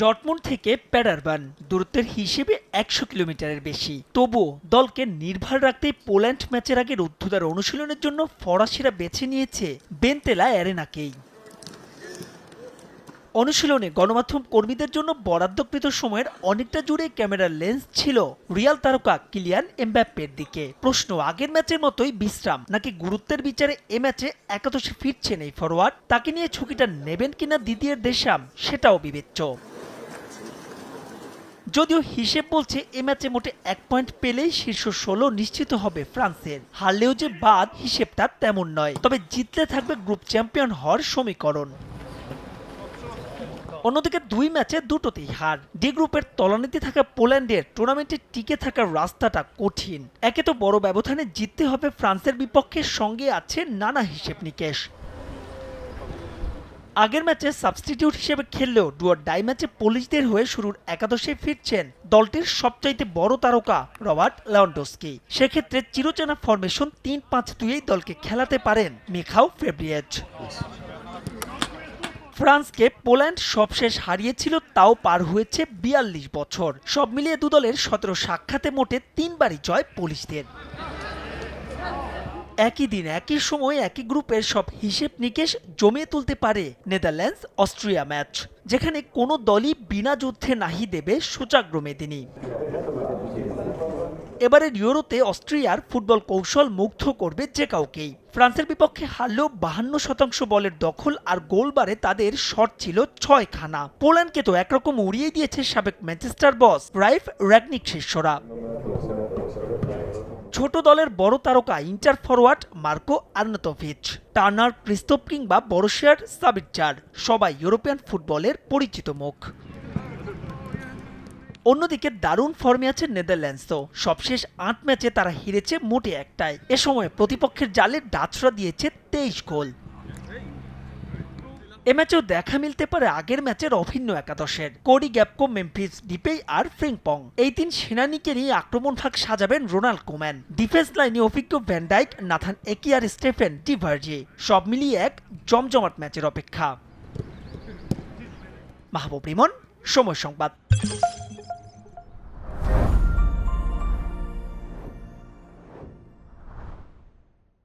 জটমুন থেকে প্যাডারবান। দূরত্বের হিসেবে একশো কিলোমিটারের বেশি। তবুও দলকে নির্ভর রাখতে পোল্যান্ড ম্যাচের আগে রুদ্ধদ্বার অনুশীলনের জন্য ফরাসিরা বেছে নিয়েছে বেন্তেলা অ্যারেনাকেই। অনুশীলনে গণমাধ্যম কর্মীদের জন্য বরাদ্দকৃত সময়ের অনেকটা জুড়ে ক্যামেরার লেন্স ছিল রিয়াল তারকা কিলিয়ান এমবাপ্পের দিকে। প্রশ্ন আগের ম্যাচের মতোই বিশ্রাম, নাকি গুরুত্বের বিচারে এ ম্যাচে একাদশে ফিরছেন এই ফরওয়ার্ড তাকে নিয়ে ঝুঁকিটা নেবেন কিনা দ্বিতীয় দেশাম, সেটাও বিবেচ্য। যদিও হিসেব বলছে এ ম্যাচে মোটে এক পয়েন্ট পেলেই শীর্ষ ষোলো নিশ্চিত হবে ফ্রান্সের। হারলেও যে বাদ, হিসেবটা তেমন নয়। তবে জিতলে থাকবে গ্রুপ চ্যাম্পিয়ন হওয়ার সমীকরণ। অন্যদিকে দুই ম্যাচে দুটোতেই হার। ডি গ্রুপের তলানিতে থাকা পোল্যান্ডের টুর্নামেন্টে টিকে থাকার রাস্তাটা কঠিন। একে তো বড় ব্যবধানে জিততে হবে ফ্রান্সের বিপক্ষে সঙ্গে আছে নানা হিসেব নিকেশ। আগের ম্যাচে সাবস্টিটিউট হিসেবে খেললেও ডুয়ার ডাই ম্যাচে পুলিশদের হয়ে শুরুর একাদশে ফিরছেন দলটির সবচাইতে বড় তারকা রবার্ট লেওয়ান্ডোস্কি। সেক্ষেত্রে চিরচেনা ফরমেশন তিন পাঁচ দুইয়েই দলকে খেলাতে পারেন মিখাও ফেব্রিয়েজ। ফ্রান্সকে পোল্যান্ড সবশেষ হারিয়েছিল, তাও পার হয়েছে বিয়াল্লিশ বছর। সব মিলিয়ে দু দলের সতেরো সাক্ষাতে মোটে তিনবারই জয় পুলিশদের। একই দিন, একই সময় একই গ্রুপের সব হিসেব নিকেশ জমিয়ে তুলতে পারে নেদারল্যান্ডস অস্ট্রিয়া ম্যাচ, যেখানে কোনো দলই বিনা যুদ্ধে নাহি দেবে সূচাগ্র তিনি এবারের ইউরোতে অস্ট্রিয়ার ফুটবল কৌশল মুগ্ধ করবে যে কাউকেই। ফ্রান্সের বিপক্ষে হারলেও বাহান্ন শতাংশ বলের দখল আর গোলবারে তাদের শট ছিল ছয় খানা পোল্যান্ডকে তো একরকম উড়িয়ে দিয়েছে সাবেক ম্যানচেস্টার বস রাইফ র্যাগনিক শিষ্যরা। ছোট দলের বড় তারকা ইন্টার ফরওয়ার্ড মার্কো আর্নতোভিচ, টার্নার ক্রিস্তোপ কিংবা বরশিয়ার সাবিচার সবাই ইউরোপিয়ান ফুটবলের পরিচিত মুখ। অন্যদিকে দারুণ ফর্মে আছে নেদারল্যান্ডসও। সবশেষ আট ম্যাচে তারা হেরেছে মোটে একটাই এ সময় প্রতিপক্ষের জালে ডাচরা দিয়েছে তেইশ গোল। এ ম্যাচেও দেখা মিলতে পারে আগের ম্যাচের অভিন্ন একাদশের। কোরি গ্যাপকো, মেমফিস, ডিপেই আর ফ্রিংপং এই তিন সেনানিকে নিয়ে আক্রমণ ভাগ সাজাবেন রোনাল্ড কোম্যান। ডিফেন্স লাইনে অভিজ্ঞ ভ্যান্ডাইক নাথান একিয়ার স্টেফেন ডিভার্জি। সব মিলিয়ে এক জমজমাট ম্যাচের অপেক্ষা। মাহবুব রিমন, সময় সংবাদ।